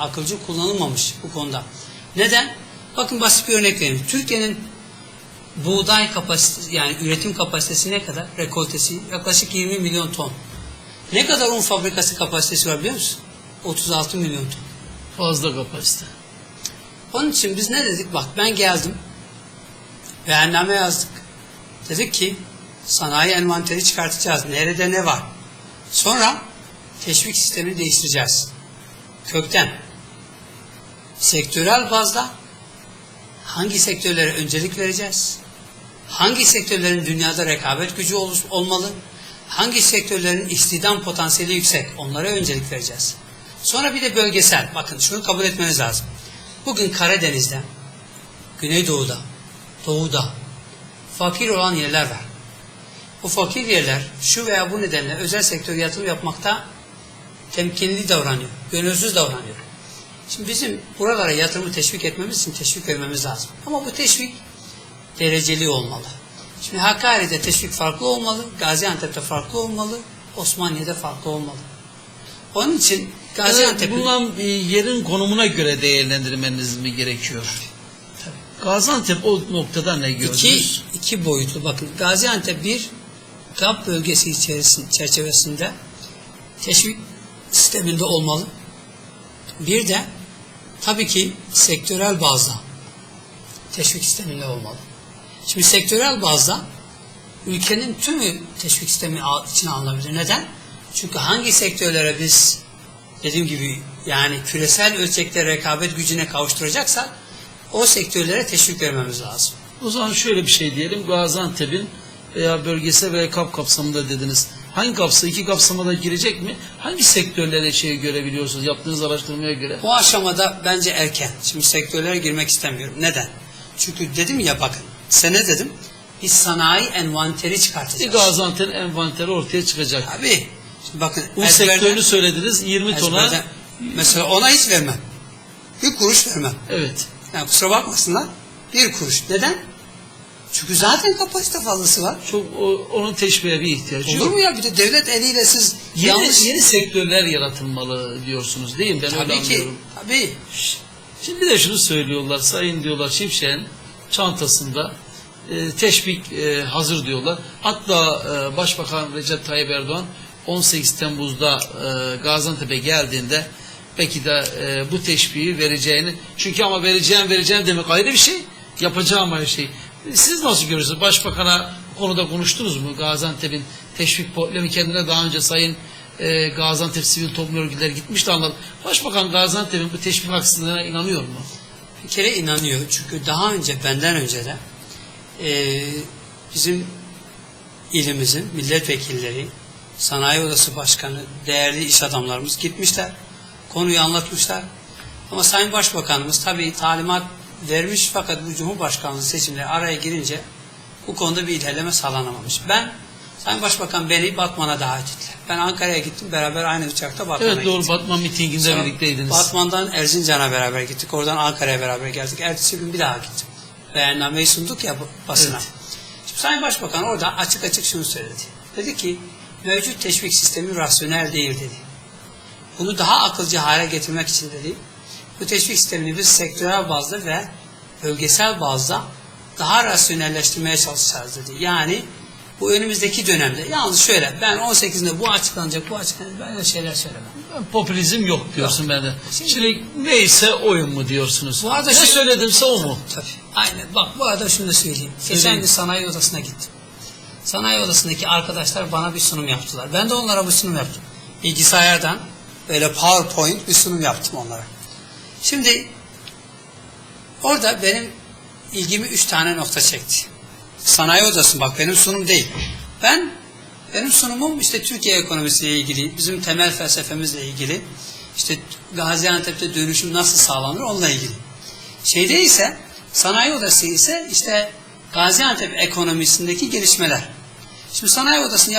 akılcı kullanılmamış bu konuda. Neden? Bakın basit bir örnek vereyim. Türkiye'nin buğday kapasitesi yani üretim kapasitesi ne kadar? Rekoltesi yaklaşık 20 milyon ton. Ne kadar un fabrikası kapasitesi var biliyor musun? 36 milyon ton. Fazla kapasite. Onun için biz ne dedik? Bak ben geldim. Beyanname yazdık. Dedik ki sanayi envanteri çıkartacağız. Nerede ne var? Sonra teşvik sistemini değiştireceğiz. Kökten. Sektörel bazda hangi sektörlere öncelik vereceğiz? Hangi sektörlerin dünyada rekabet gücü ol- olmalı? Hangi sektörlerin istihdam potansiyeli yüksek? Onlara öncelik vereceğiz. Sonra bir de bölgesel. Bakın şunu kabul etmeniz lazım. Bugün Karadeniz'de, Güneydoğu'da, Doğu'da fakir olan yerler var. Bu fakir yerler şu veya bu nedenle özel sektör yatırım yapmakta temkinli davranıyor, gönülsüz davranıyor. Şimdi bizim buralara yatırımı teşvik etmemiz için teşvik vermemiz lazım. Ama bu teşvik dereceli olmalı. Şimdi Hakkari'de teşvik farklı olmalı, Gaziantep'te farklı olmalı, Osmaniye'de farklı olmalı. Onun için Gaziantep'in... Bulunan bir yerin konumuna göre değerlendirmeniz mi gerekiyor? Tabii. Gaziantep o noktada ne İki, gördünüz? iki boyutlu bakın. Gaziantep bir GAP bölgesi içerisinde, çerçevesinde teşvik sisteminde olmalı. Bir de tabii ki sektörel bazda teşvik sisteminde olmalı. Şimdi sektörel bazda ülkenin tümü teşvik sistemi içine alınabilir. Neden? Çünkü hangi sektörlere biz dediğim gibi yani küresel ölçekte rekabet gücüne kavuşturacaksak o sektörlere teşvik vermemiz lazım. O zaman şöyle bir şey diyelim. Gaziantep'in veya bölgesel veya kap kapsamında dediniz. Hangi kapsa, iki kapsama da girecek mi? Hangi sektörlere şey görebiliyorsunuz yaptığınız araştırmaya göre? Bu aşamada bence erken. Şimdi sektörlere girmek istemiyorum. Neden? Çünkü dedim ya bakın. Sene dedim. Biz sanayi envanteri Bir çıkartacağız. Gaziantep envanteri ortaya çıkacak. Tabii. Şimdi bakın. Ezberden- sektörünü söylediniz 20 tona. Mesela ona hiç vermem. Bir kuruş vermem. Evet. Yani kusura bakmasınlar. Bir kuruş. Neden? Çünkü zaten kapasite fazlası var. Çok o- onun teşviğe bir ihtiyacı Olur yok. mu ya? Bir de devlet eliyle siz Yeni, yanlış... yeni sektörler yaratılmalı diyorsunuz değil mi? Ben öyle Tabii ki. anlıyorum. Tabii. Şimdi de şunu söylüyorlar, sayın diyorlar Şimşek'in çantasında e, teşvik e, hazır diyorlar. Hatta e, Başbakan Recep Tayyip Erdoğan 18 Temmuz'da e, Gaziantep'e geldiğinde belki de e, bu teşviği vereceğini, çünkü ama vereceğim vereceğim demek ayrı bir şey, yapacağım ayrı şey. Siz nasıl görüyorsunuz? Başbakan'a konuda konuştunuz mu? Gaziantep'in teşvik problemi kendine daha önce sayın e, Gaziantep sivil toplum örgütleri gitmişti anladım. Başbakan Gaziantep'in bu teşvik haksızlığına inanıyor mu? Bir kere inanıyor. Çünkü daha önce benden önce de eee, bizim ilimizin milletvekilleri, sanayi odası başkanı, değerli iş adamlarımız gitmişler. Konuyu anlatmışlar. Ama Sayın Başbakanımız tabii talimat vermiş fakat bu Cumhurbaşkanlığı seçimleri araya girince bu konuda bir ilerleme sağlanamamış. Ben Sayın Başbakan beni Batman'a davet ettiler. Ben Ankara'ya gittim. Beraber aynı uçakta Batman'a Evet doğru gittik. Batman mitinginde Sonra birlikteydiniz. Batman'dan Erzincan'a beraber gittik. Oradan Ankara'ya beraber geldik. Ertesi gün bir daha gittim. Beyannameyi sunduk ya basına. Evet. Şimdi Sayın Başbakan orada açık açık şunu söyledi. Dedi ki mevcut teşvik sistemi rasyonel değil dedi. Bunu daha akılcı hale getirmek için dedi. Bu teşvik sistemini biz sektörel bazda ve bölgesel bazda daha rasyonelleştirmeye çalışacağız dedi. Yani bu önümüzdeki dönemde yalnız şöyle ben 18'inde bu açıklanacak bu açıklanacak böyle şeyler söylemem. Popülizm yok diyorsun Yok. bende. Şimdi- Şimdi neyse oyun mu diyorsunuz? Bu arada ne şey- söyledimse o mu? Tabii. Aynen. Bak bu arada şunu da söyleyeyim. Geçen gün sanayi odasına gittim. Sanayi odasındaki arkadaşlar bana bir sunum yaptılar. Ben de onlara bir sunum yaptım. Bilgisayardan böyle PowerPoint bir sunum yaptım onlara. Şimdi orada benim ilgimi üç tane nokta çekti. Sanayi odası bak benim sunum değil. Ben benim sunumum işte Türkiye ekonomisiyle ilgili, bizim temel felsefemizle ilgili, işte Gaziantep'te dönüşüm nasıl sağlanır onunla ilgili. Şeyde ise sanayi odası ise işte Gaziantep ekonomisindeki gelişmeler. Şimdi sanayi odasını